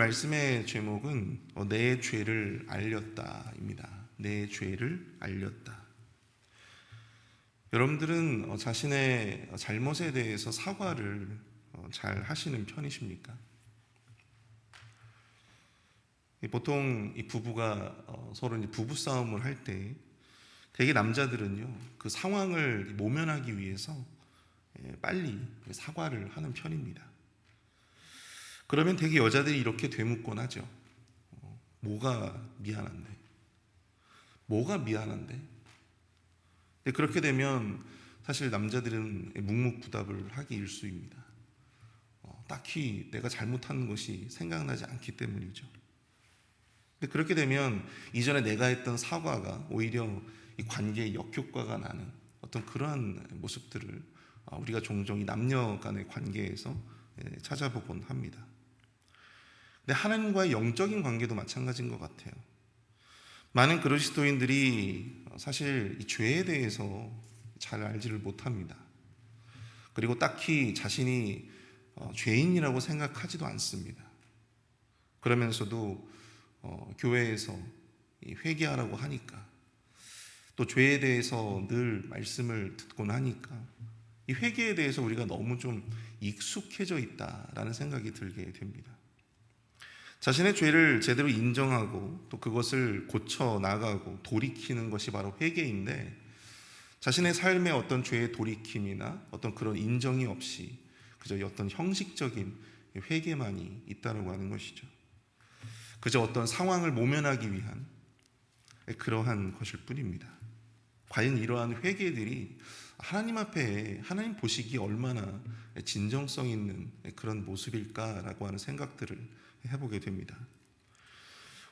말씀의 제목은 어, 내 죄를 알렸다입니다. 내 죄를 알렸다. 여러분들은 어, 자신의 잘못에 대해서 사과를 어, 잘 하시는 편이십니까? 보통 이 부부가 어, 서로 부부 싸움을 할 때 되게 남자들은요 그 상황을 모면하기 위해서 예, 빨리 사과를 하는 편입니다. 그러면 되게 여자들이 이렇게 되묻곤 하죠. 어, 뭐가 미안한데? 뭐가 미안한데? 근데 그렇게 되면 사실 남자들은 묵묵부답을 하기 일수입니다. 어, 딱히 내가 잘못한 것이 생각나지 않기 때문이죠. 근데 그렇게 되면 이전에 내가 했던 사과가 오히려 이 관계에 역효과가 나는 어떤 그러한 모습들을 어, 우리가 종종 이 남녀 간의 관계에서 예, 찾아보곤 합니다. 근데 하나님과의 영적인 관계도 마찬가지인 것 같아요. 많은 그리스도인들이 사실 이 죄에 대해서 잘 알지를 못합니다. 그리고 딱히 자신이 어, 죄인이라고 생각하지도 않습니다. 그러면서도 어, 교회에서 회개하라고 하니까 또 죄에 대해서 늘 말씀을 듣곤 하니까 이 회개에 대해서 우리가 너무 좀 익숙해져 있다라는 생각이 들게 됩니다. 자신의 죄를 제대로 인정하고 또 그것을 고쳐 나가고 돌이키는 것이 바로 회개인데 자신의 삶에 어떤 죄의 돌이킴이나 어떤 그런 인정이 없이 그저 어떤 형식적인 회개만이 있다고 하는 것이죠. 그저 어떤 상황을 모면하기 위한 그러한 것일 뿐입니다. 과연 이러한 회개들이 하나님 앞에 하나님 보시기 얼마나 진정성 있는 그런 모습일까라고 하는 생각들을 해보게 됩니다.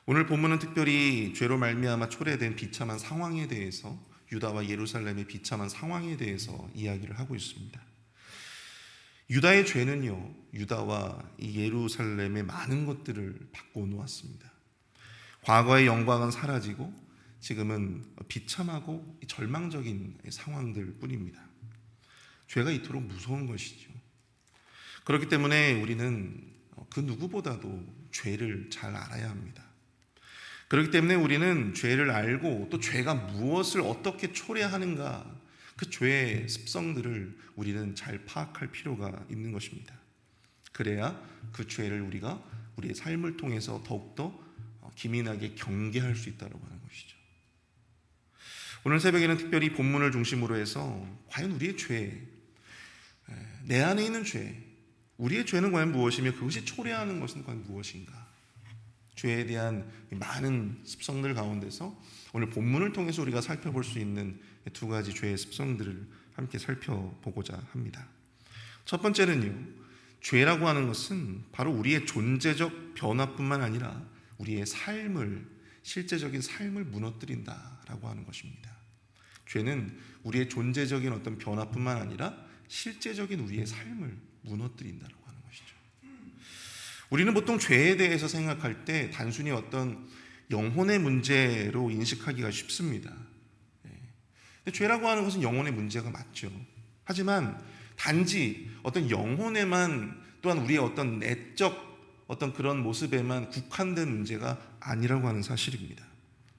오늘 본문은 특별히 죄로 말미암아 초래된 비참한 상황에 대해서 유다와 예루살렘의 비참한 상황에 대해서 이야기를 하고 있습니다. 유다의 죄는요, 유다와 이 예루살렘의 많은 것들을 바꿔 놓았습니다. 과거의 영광은 사라지고 지금은 비참하고 절망적인 상황들 뿐입니다. 죄가 이토록 무서운 것이죠. 그렇기 때문에 우리는 그 누구보다도 죄를 잘 알아야 합니다. 그렇기 때문에 우리는 죄를 알고 또 죄가 무엇을 어떻게 초래하는가 그 죄의 습성들을 우리는 잘 파악할 필요가 있는 것입니다. 그래야 그 죄를 우리가 우리의 삶을 통해서 더욱더 기민하게 경계할 수 있다고 하는 것이죠. 오늘 새벽에는 특별히 본문을 중심으로 해서 과연 우리의 죄, 내 안에 있는 죄, 우리의 죄는 과연 무엇이며 그것이 초래하는 것은 과연 무엇인가? 죄에 대한 많은 습성들 가운데서 오늘 본문을 통해서 우리가 살펴볼 수 있는 두 가지 죄의 습성들을 함께 살펴보고자 합니다. 첫 번째는요, 죄라고 하는 것은 바로 우리의 존재적 변화뿐만 아니라 우리의 삶을, 실제적인 삶을 무너뜨린다라고 하는 것입니다. 죄는 우리의 존재적인 어떤 변화뿐만 아니라 실제적인 우리의 삶을 무너뜨린다고 하는 것이죠. 우리는 보통 죄에 대해서 생각할 때 단순히 어떤 영혼의 문제로 인식하기가 쉽습니다. 네. 죄라고 하는 것은 영혼의 문제가 맞죠. 하지만 단지 어떤 영혼에만 또한 우리의 어떤 내적 어떤 그런 모습에만 국한된 문제가 아니라고 하는 사실입니다.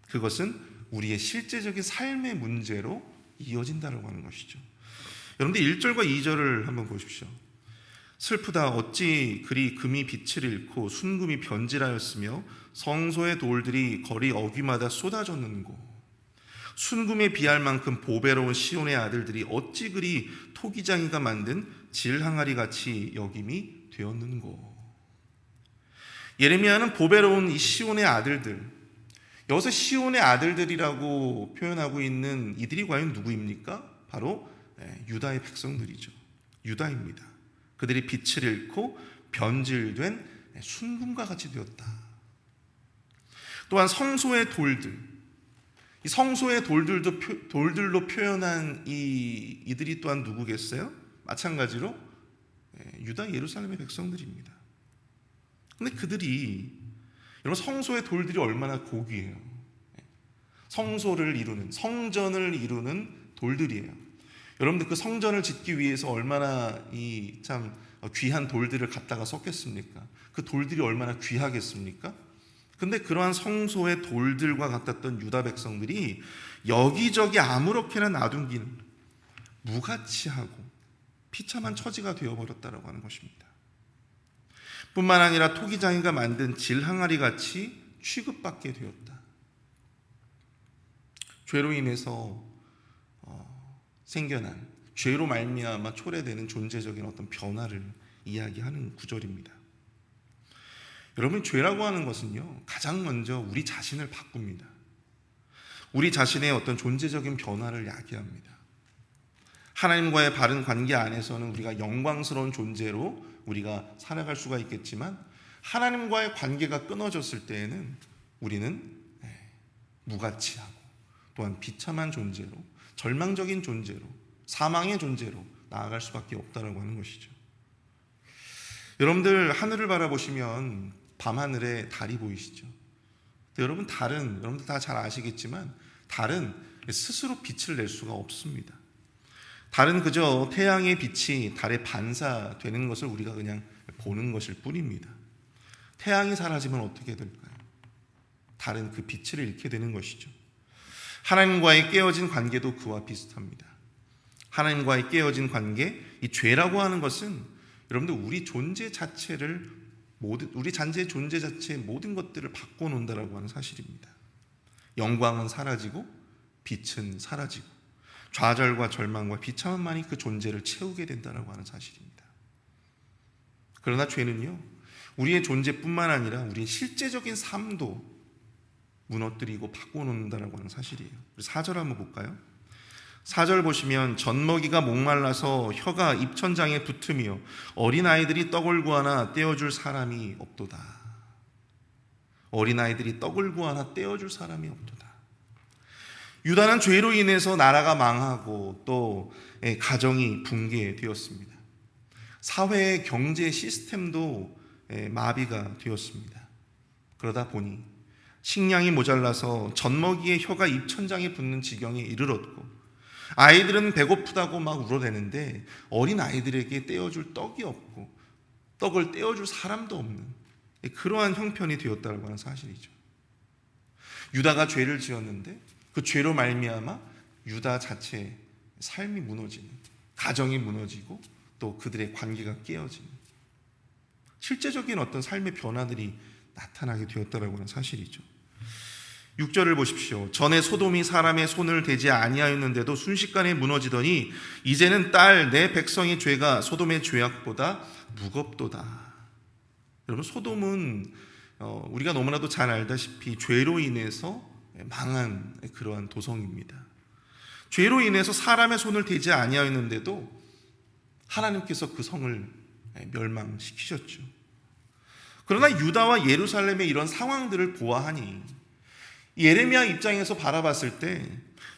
그것은 우리의 실제적인 삶의 문제로 이어진다고 하는 것이죠. 여러분들 1절과 2절을 한번 보십시오. 슬프다 어찌 그리 금이 빛을 잃고 순금이 변질하였으며 성소의 돌들이 거리 어귀마다 쏟아졌는고 순금에 비할 만큼 보배로운 시온의 아들들이 어찌 그리 토기장이가 만든 질항아리 같이 여김이 되었는고 예레미야는 보배로운 이 시온의 아들들 여기서 시온의 아들들이라고 표현하고 있는 이들이 과연 누구입니까? 바로 예, 유다의 백성들이죠. 유다입니다. 그들이 빛을 잃고 변질된 순금과 같이 되었다. 또한 성소의 돌들, 이 성소의 돌들도 돌들로 표현한 이 이들이 또한 누구겠어요? 마찬가지로 예, 유다 예루살렘의 백성들입니다. 근데 그들이 여러분 성소의 돌들이 얼마나 고귀해요. 예, 성소를 이루는 성전을 이루는 돌들이에요. 여러분들 그 성전을 짓기 위해서 얼마나 이 참 귀한 돌들을 갖다가 썼겠습니까? 그 돌들이 얼마나 귀하겠습니까? 근데 그러한 성소의 돌들과 같았던 유다 백성들이 여기저기 아무렇게나 놔둔기는 무가치하고 비참한 처지가 되어버렸다라고 하는 것입니다. 뿐만 아니라 토기장이가 만든 질항아리 같이 취급받게 되었다. 죄로 인해서 어, 생겨난 죄로 말미암아 초래되는 존재적인 어떤 변화를 이야기하는 구절입니다. 여러분 죄라고 하는 것은요 가장 먼저 우리 자신을 바꿉니다. 우리 자신의 어떤 존재적인 변화를 야기합니다. 하나님과의 바른 관계 안에서는 우리가 영광스러운 존재로 우리가 살아갈 수가 있겠지만 하나님과의 관계가 끊어졌을 때에는 우리는 네, 무가치하고 또한 비참한 존재로 절망적인 존재로 사망의 존재로 나아갈 수밖에 없다라고 하는 것이죠. 여러분들 하늘을 바라보시면 밤하늘에 달이 보이시죠? 여러분 달은 여러분들 다 잘 아시겠지만 달은 스스로 빛을 낼 수가 없습니다. 달은 그저 태양의 빛이 달에 반사되는 것을 우리가 그냥 보는 것일 뿐입니다. 태양이 사라지면 어떻게 될까요? 달은 그 빛을 잃게 되는 것이죠. 하나님과의 깨어진 관계도 그와 비슷합니다. 하나님과의 깨어진 관계, 이 죄라고 하는 것은 여러분들 우리 존재 자체를 모든 우리 잔재의 존재 자체의 모든 것들을 바꿔 놓는다라고 하는 사실입니다. 영광은 사라지고 빛은 사라지고 좌절과 절망과 비참함만이 그 존재를 채우게 된다라고 하는 사실입니다. 그러나 죄는요, 우리의 존재뿐만 아니라 우리의 실제적인 삶도 무너뜨리고 바꿔놓는다라고 하는 사실이에요. 4절 한번 볼까요? 4절 보시면 젖먹이가 목말라서 혀가 입천장에 붙으며 어린아이들이 떡을 구하나 떼어줄 사람이 없도다. 어린아이들이 떡을 구하나 떼어줄 사람이 없도다. 유다는 죄로 인해서 나라가 망하고 또 예, 가정이 붕괴되었습니다. 사회의 경제 시스템도 예, 마비가 되었습니다. 그러다 보니 식량이 모자라서 젖먹이의 혀가 입천장에 붙는 지경에 이르렀고 아이들은 배고프다고 막 울어대는데 어린 아이들에게 떼어줄 떡이 없고 떡을 떼어줄 사람도 없는 그러한 형편이 되었다고 하는 사실이죠. 유다가 죄를 지었는데 그 죄로 말미암아 유다 자체의 삶이 무너지는 가정이 무너지고 또 그들의 관계가 깨어지는 실제적인 어떤 삶의 변화들이 나타나게 되었다라고 하는 사실이죠. 6절을 보십시오. 전에 소돔이 사람의 손을 대지 아니하였는데도 순식간에 무너지더니 이제는 딸 내 백성의 죄가 소돔의 죄악보다 무겁도다. 여러분 소돔은 어, 우리가 너무나도 잘 알다시피 죄로 인해서 망한 그러한 도성입니다. 죄로 인해서 사람의 손을 대지 아니하였는데도 하나님께서 그 성을 멸망시키셨죠. 그러나 유다와 예루살렘의 이런 상황들을 보아하니 예레미야 입장에서 바라봤을 때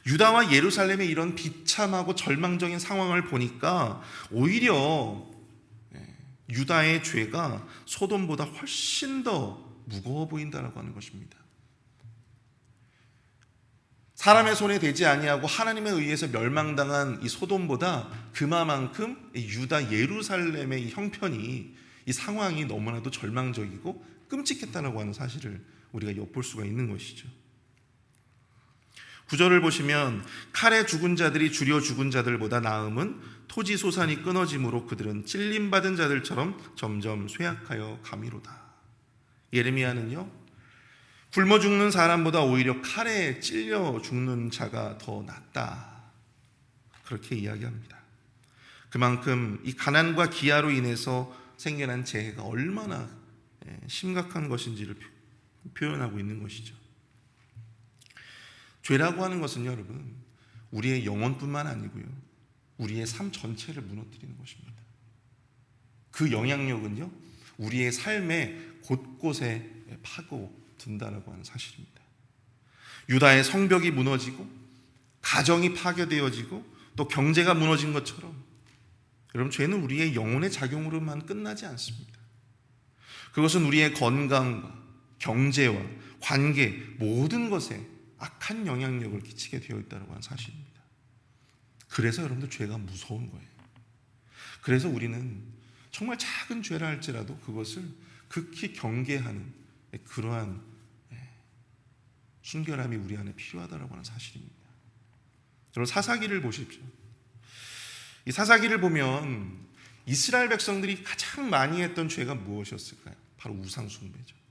유다와 예루살렘의 이런 비참하고 절망적인 상황을 보니까 오히려 유다의 죄가 소돔보다 훨씬 더 무거워 보인다라고 하는 것입니다. 사람의 손에 대지 아니하고 하나님에 의해서 멸망당한 이 소돔보다 그만큼 유다 예루살렘의 이 형편이 이 상황이 너무나도 절망적이고 끔찍했다라고 하는 사실을 우리가 엿볼 수가 있는 것이죠. 구절을 보시면 칼에 죽은 자들이 줄여 죽은 자들보다 나음은 토지 소산이 끊어짐으로 그들은 찔림 받은 자들처럼 점점 쇠약하여 가미로다. 예레미야는요. 굶어 죽는 사람보다 오히려 칼에 찔려 죽는 자가 더 낫다. 그렇게 이야기합니다. 그만큼 이 가난과 기아로 인해서 생겨난 재해가 얼마나 예, 심각한 것인지를 표현하고 있는 것이죠. 죄라고 하는 것은 여러분 우리의 영혼뿐만 아니고요. 우리의 삶 전체를 무너뜨리는 것입니다. 그 영향력은요. 우리의 삶의 곳곳에 파고 든다라고 하는 사실입니다. 유다의 성벽이 무너지고 가정이 파괴되어지고 또 경제가 무너진 것처럼 여러분 죄는 우리의 영혼의 작용으로만 끝나지 않습니다. 그것은 우리의 건강과 경제와 관계 모든 것에 악한 영향력을 끼치게 되어 있다는 하는 사실입니다. 그래서 여러분들 죄가 무서운 거예요. 그래서 우리는 정말 작은 죄라 할지라도 그것을 극히 경계하는 그러한 예, 순결함이 우리 안에 필요하다라고 하는 사실입니다. 여러분 사사기를 보십시오. 이 사사기를 보면 이스라엘 백성들이 가장 많이 했던 죄가 무엇이었을까요? 바로 우상 숭배죠.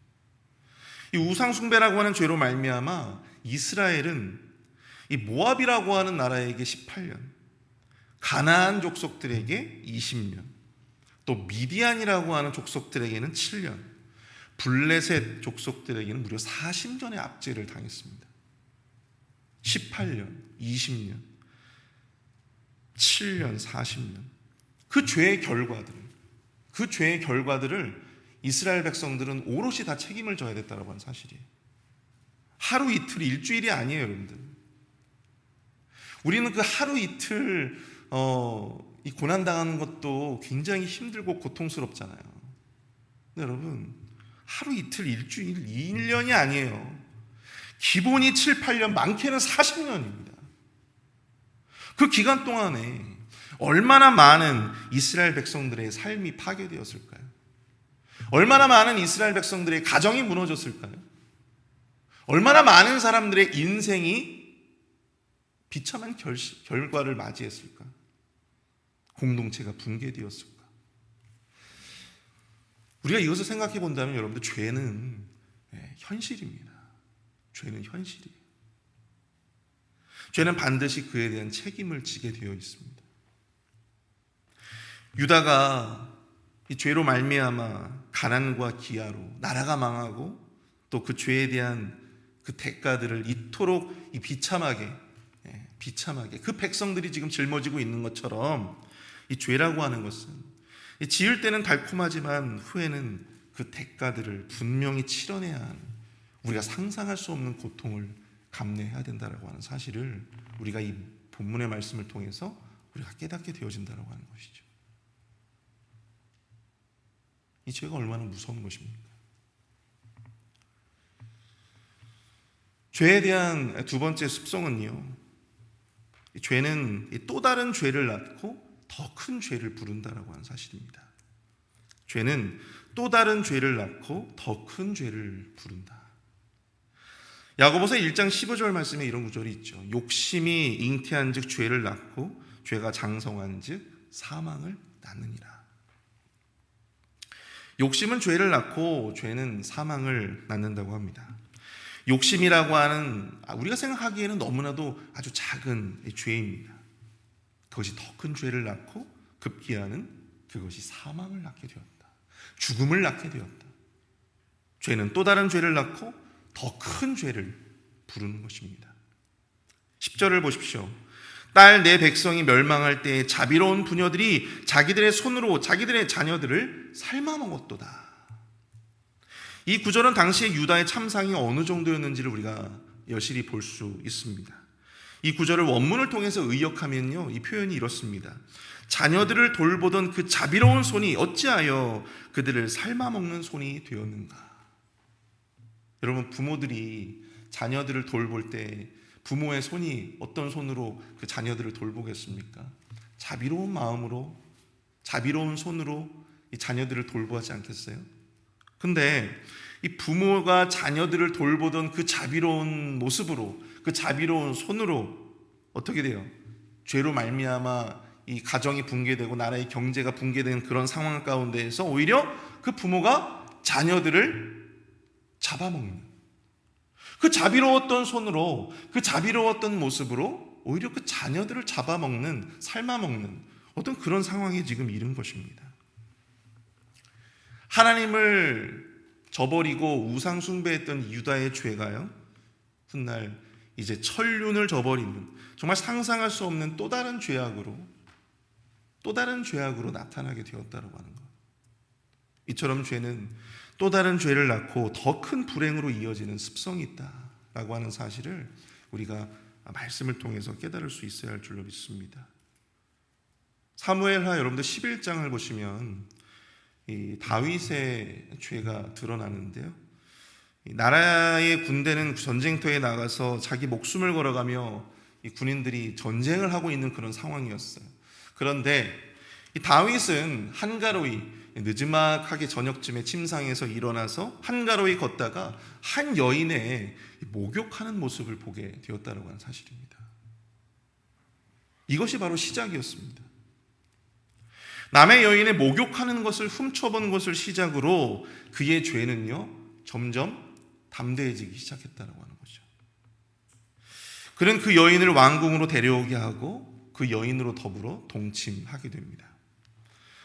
이 우상 숭배라고 하는 죄로 말미암아 이스라엘은 이 모압이라고 하는 나라에게 18년, 가나안 족속들에게 20년, 또 미디안이라고 하는 족속들에게는 7년, 블레셋 족속들에게는 무려 40년의 압제를 당했습니다. 18년, 20년, 7년, 40년. 그 죄의 결과들을, 그 죄의 결과들을 이스라엘 백성들은 오롯이 다 책임을 져야 됐다고 하는 사실이에요. 하루 이틀, 일주일이 아니에요, 여러분들. 우리는 그 하루 이틀, 어, 이 고난 당하는 것도 굉장히 힘들고 고통스럽잖아요. 근데 여러분, 하루 이틀, 일주일, 2년이 아니에요. 기본이 7, 8년, 많게는 40년입니다. 그 기간 동안에 얼마나 많은 이스라엘 백성들의 삶이 파괴되었을까요? 얼마나 많은 이스라엘 백성들의 가정이 무너졌을까요? 얼마나 많은 사람들의 인생이 비참한 결, 결과를 맞이했을까? 공동체가 붕괴되었을까? 우리가 이것을 생각해 본다면 여러분들 죄는 예, 현실입니다. 죄는 현실이에요. 죄는 반드시 그에 대한 책임을 지게 되어 있습니다. 유다가 이 죄로 말미암아 가난과 기아로 나라가 망하고 또 그 죄에 대한 그 대가들을 이토록 이 비참하게 예, 비참하게 그 백성들이 지금 짊어지고 있는 것처럼 이 죄라고 하는 것은 지을 때는 달콤하지만 후에는 그 대가들을 분명히 치러내야 하는 우리가 상상할 수 없는 고통을 감내해야 된다라고 하는 사실을 우리가 이 본문의 말씀을 통해서 우리가 깨닫게 되어진다라고 하는 것이죠. 이 죄가 얼마나 무서운 것입니까? 죄에 대한 두 번째 습성은요. 죄는 또 다른 죄를 낳고 더 큰 죄를 부른다라고 하는 사실입니다. 죄는 또 다른 죄를 낳고 더 큰 죄를 부른다. 야고보서 1장 15절 말씀에 이런 구절이 있죠. 욕심이 잉태한즉 죄를 낳고 죄가 장성한즉 사망을 낳느니라. 욕심은 죄를 낳고 죄는 사망을 낳는다고 합니다. 욕심이라고 하는 아, 우리가 생각하기에는 너무나도 아주 작은 죄입니다. 그것이 더 큰 죄를 낳고 급기야는 그것이 사망을 낳게 되었다. 죽음을 낳게 되었다. 죄는 또 다른 죄를 낳고 더 큰 죄를 부르는 것입니다. 10절을 보십시오. 딸 내 백성이 멸망할 때 자비로운 부녀들이 자기들의 손으로 자기들의 자녀들을 삶아 먹었도다. 이 구절은 당시의 유다의 참상이 어느 정도였는지를 우리가 여실히 볼 수 있습니다. 이 구절을 원문을 통해서 의역하면요, 이 표현이 이렇습니다. 자녀들을 돌보던 그 자비로운 손이 어찌하여 그들을 삶아 먹는 손이 되었는가? 여러분 부모들이 자녀들을 돌볼 때 부모의 손이 어떤 손으로 그 자녀들을 돌보겠습니까? 자비로운 마음으로 자비로운 손으로 이 자녀들을 돌보지 않겠어요? 근데 이 부모가 자녀들을 돌보던 그 자비로운 모습으로 그 자비로운 손으로 어떻게 돼요? 죄로 말미암아 이 가정이 붕괴되고 나라의 경제가 붕괴된 그런 상황 가운데에서 오히려 그 부모가 자녀들을 잡아먹는 그 자비로웠던 손으로 그 자비로웠던 모습으로 오히려 그 자녀들을 잡아먹는 삶아먹는 어떤 그런 상황에 지금 이른 것입니다. 하나님을 저버리고 우상 숭배했던 유다의 죄가요. 훗날 이제 천륜을 저버리는 정말 상상할 수 없는 또 다른 죄악으로 또 다른 죄악으로 나타나게 되었다고 하는 것. 이처럼 죄는 또 다른 죄를 낳고 더 큰 불행으로 이어지는 습성이 있다라고 하는 사실을 우리가 말씀을 통해서 깨달을 수 있어야 할 줄로 믿습니다. 사무엘하 여러분들 11장을 보시면 이 다윗의 죄가 드러나는데요. 나라의 군대는 전쟁터에 나가서 자기 목숨을 걸어가며 이 군인들이 전쟁을 하고 있는 그런 상황이었어요. 그런데 이 다윗은 한가로이 늦지막하게 저녁쯤에 침상에서 일어나서 한가로이 걷다가 한 여인의 목욕하는 모습을 보게 되었다고 하는 사실입니다. 이것이 바로 시작이었습니다. 남의 여인의 목욕하는 것을 훔쳐본 것을 시작으로 그의 죄는요 점점 담대해지기 시작했다는 하는 거죠. 그는 그 여인을 왕궁으로 데려오게 하고 그 여인으로 더불어 동침하게 됩니다.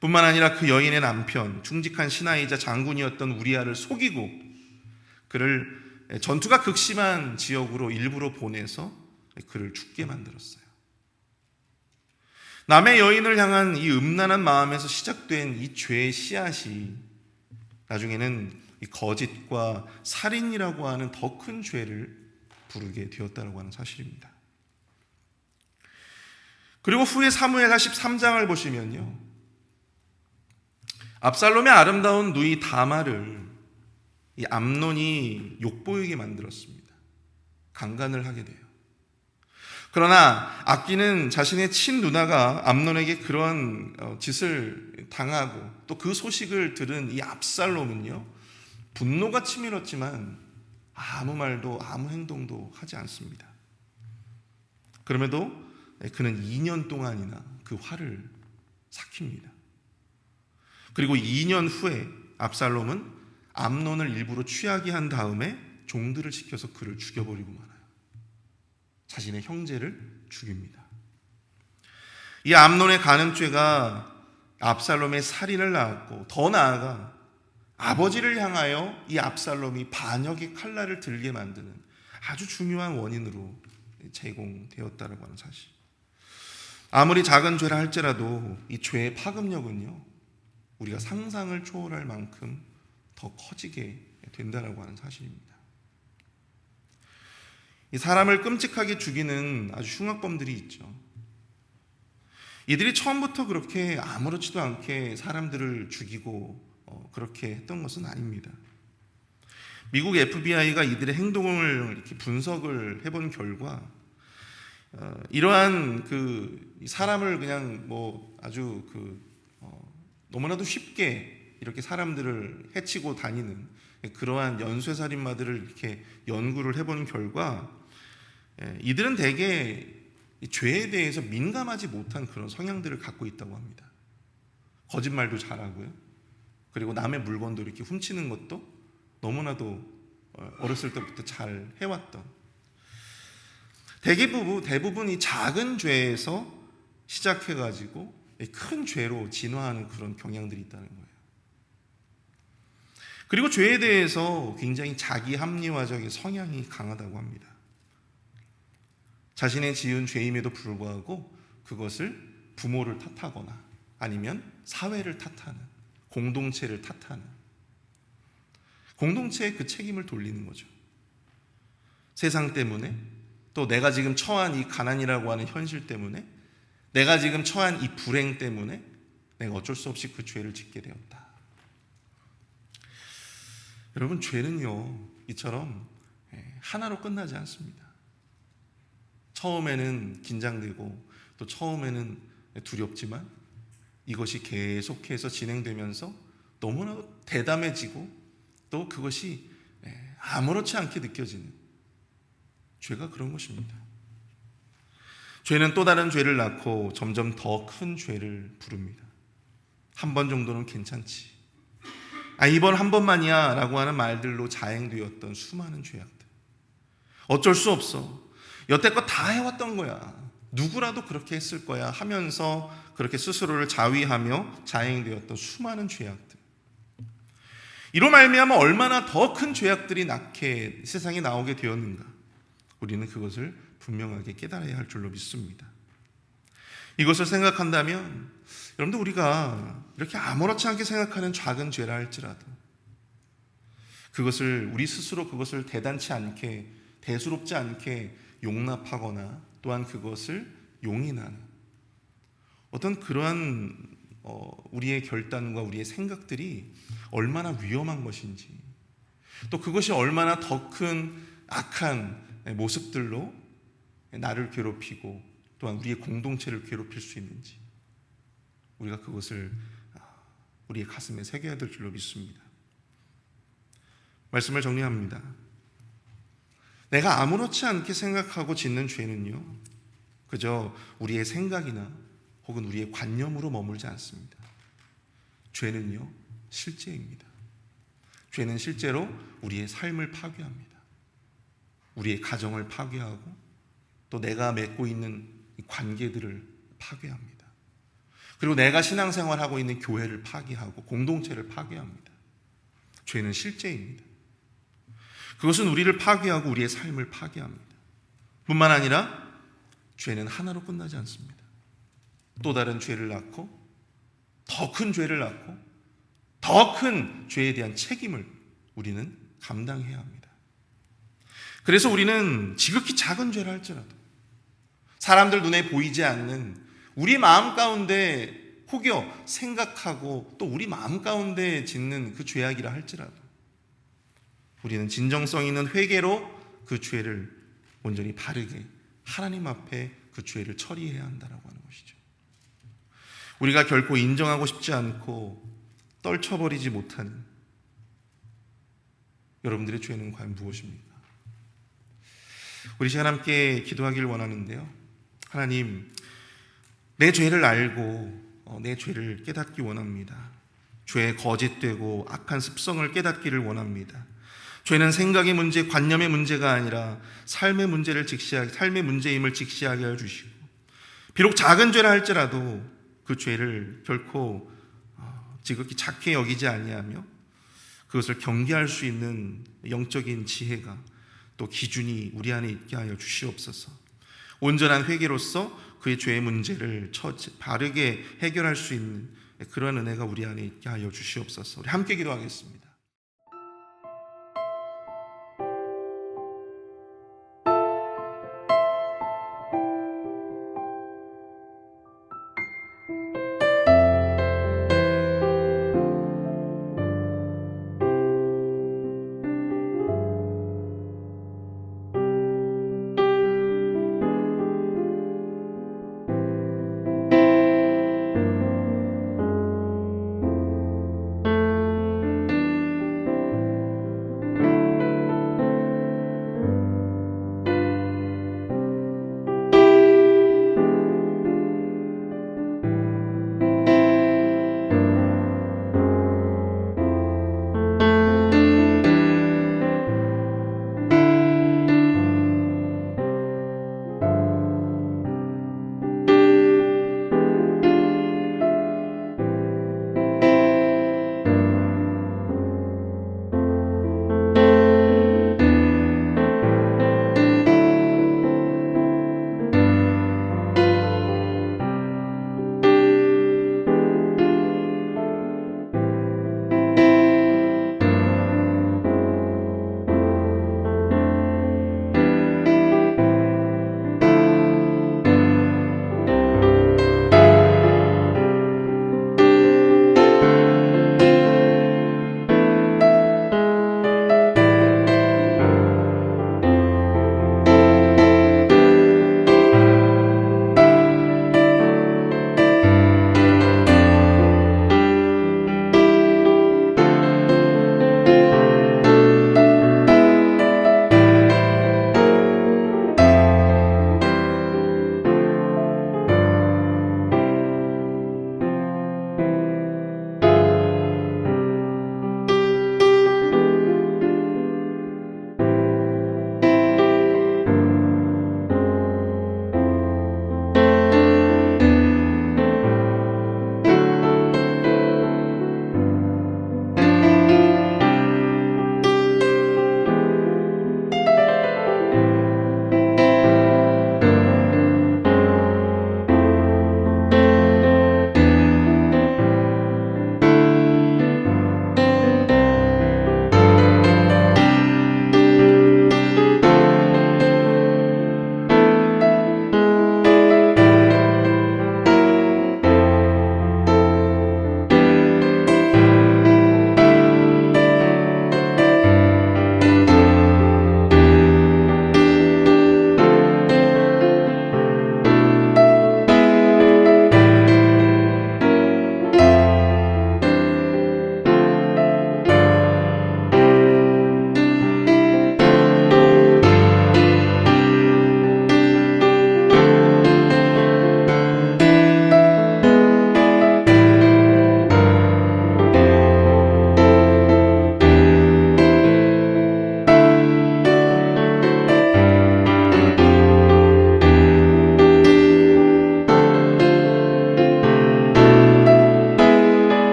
뿐만 아니라 그 여인의 남편 중직한 신하이자 장군이었던 우리아를 속이고 그를 전투가 극심한 지역으로 일부러 보내서 그를 죽게 만들었어요. 남의 여인을 향한 이 음란한 마음에서 시작된 이 죄의 씨앗이 나중에는 이 거짓과 살인이라고 하는 더 큰 죄를 부르게 되었다고 하는 사실입니다. 그리고 후에 사무엘하 13장을 보시면요. 압살롬의 아름다운 누이 다마를 이 암논이 욕보이게 만들었습니다. 강간을 하게 돼요. 그러나 아끼는 자신의 친 누나가 암논에게 그런 어, 짓을 당하고 또 그 소식을 들은 이 압살롬은요 분노가 치밀었지만 아무 말도 아무 행동도 하지 않습니다. 그럼에도 그는 2년 동안이나 그 화를 삭힙니다. 그리고 2년 후에 압살롬은 암론을 일부러 취하게 한 다음에 종들을 시켜서 그를 죽여버리고 말아요. 자신의 형제를 죽입니다. 이 암론의 간음죄가 압살롬의 살인을 낳았고 더 나아가 아버지를 향하여 이 압살롬이 반역의 칼날을 들게 만드는 아주 중요한 원인으로 제공되었다고 하는 사실. 아무리 작은 죄라 할지라도 이 죄의 파급력은요, 우리가 상상을 초월할 만큼 더 커지게 된다라고 하는 사실입니다. 이 사람을 끔찍하게 죽이는 아주 흉악범들이 있죠. 이들이 처음부터 그렇게 아무렇지도 않게 사람들을 죽이고 어, 그렇게 했던 것은 아닙니다. 미국 FBI가 이들의 행동을 이렇게 분석을 해본 결과 어, 이러한 그 사람을 그냥 뭐 아주 그 어, 너무나도 쉽게 이렇게 사람들을 해치고 다니는 그러한 연쇄살인마들을 이렇게 연구를 해본 결과 예, 이들은 대개 죄에 대해서 민감하지 못한 그런 성향들을 갖고 있다고 합니다. 거짓말도 잘하고요. 그리고 남의 물건도 이렇게 훔치는 것도 너무나도 어, 어렸을 때부터 잘 해왔던 대부분 대부분 이 작은 죄에서 시작해가지고 큰 죄로 진화하는 그런 경향들이 있다는 거예요. 그리고 죄에 대해서 굉장히 자기 합리화적인 성향이 강하다고 합니다. 자신의 지은 죄임에도 불구하고 그것을 부모를 탓하거나 아니면 사회를 탓하는 공동체를 탓하는 공동체에 그 책임을 돌리는 거죠. 세상 때문에 또 내가 지금 처한 이 가난이라고 하는 현실 때문에 내가 지금 처한 이 불행 때문에 내가 어쩔 수 없이 그 죄를 짓게 되었다. 여러분 죄는요 이처럼 예, 하나로 끝나지 않습니다. 처음에는 긴장되고 또 처음에는 두렵지만 이것이 계속해서 진행되면서 너무나도 대담해지고 또 그것이 예, 아무렇지 않게 느껴지는 죄가 그런 것입니다. 죄는 또 다른 죄를 낳고 점점 더 큰 죄를 부릅니다. 한 번 정도는 괜찮지. 아, 이번 한 번만이야 라고 하는 말들로 자행되었던 수많은 죄악들. 어쩔 수 없어. 여태껏 다 해왔던 거야. 누구라도 그렇게 했을 거야 하면서 그렇게 스스로를 자위하며 자행되었던 수많은 죄악들. 이로 말미암아 얼마나 더 큰 죄악들이 낳게 세상에 나오게 되었는가. 우리는 그것을 분명하게 깨달아야 할 줄로 믿습니다. 이것을 생각한다면 여러분들 우리가 이렇게 아무렇지 않게 생각하는 작은 죄라 할지라도 그것을 우리 스스로 그것을 대단치 않게 대수롭지 않게 용납하거나 또한 그것을 용인하는 어떤 그러한 어, 우리의 결단과 우리의 생각들이 얼마나 위험한 것인지 또 그것이 얼마나 더 큰 악한 모습들로 나를 괴롭히고 또한 우리의 공동체를 괴롭힐 수 있는지 우리가 그것을 아, 우리의 가슴에 새겨야 될 줄로 믿습니다. 말씀을 정리합니다. 내가 아무렇지 않게 생각하고 짓는 죄는요, 그저 우리의 생각이나 혹은 우리의 관념으로 머물지 않습니다. 죄는요, 실제입니다. 죄는 실제로 우리의 삶을 파괴합니다. 우리의 가정을 파괴하고 또 내가 맺고 있는 이 관계들을 파괴합니다. 그리고 내가 신앙생활하고 있는 교회를 파괴하고 공동체를 파괴합니다. 죄는 실제입니다. 그것은 우리를 파괴하고 우리의 삶을 파괴합니다. 뿐만 아니라 죄는 하나로 끝나지 않습니다. 또 다른 죄를 낳고 더 큰 죄를 낳고 더 큰 죄에 대한 책임을 우리는 감당해야 합니다. 그래서 우리는 지극히 작은 죄를 할지라도 사람들 눈에 보이지 않는 우리 마음 가운데 혹여 생각하고 또 우리 마음 가운데 짓는 그 죄악이라 할지라도 우리는 진정성 있는 회개로 그 죄를 온전히 바르게 하나님 앞에 그 죄를 처리해야 한다라고 하는 것이죠. 우리가 결코 인정하고 싶지 않고 떨쳐버리지 못하는 여러분들의 죄는 과연 무엇입니까? 우리 시간 함께 기도하기를 원하는데요. 하나님, 내 죄를 알고 어, 내 죄를 깨닫기 원합니다. 죄의 거짓되고 악한 습성을 깨닫기를 원합니다. 죄는 생각의 문제, 관념의 문제가 아니라 삶의 문제를 직시하게, 삶의 문제임을 직시하게 해 주시고, 비록 작은 죄라 할지라도 그 죄를 결코 어, 지극히 작게 여기지 아니하며 그것을 경계할 수 있는 영적인 지혜가 또 기준이 우리 안에 있게 하여 주시옵소서. 온전한 회개로서 그의 죄의 문제를 처, 바르게 해결할 수 있는 그런 은혜가 우리 안에 있게 하여 주시옵소서. 우리 함께 기도하겠습니다.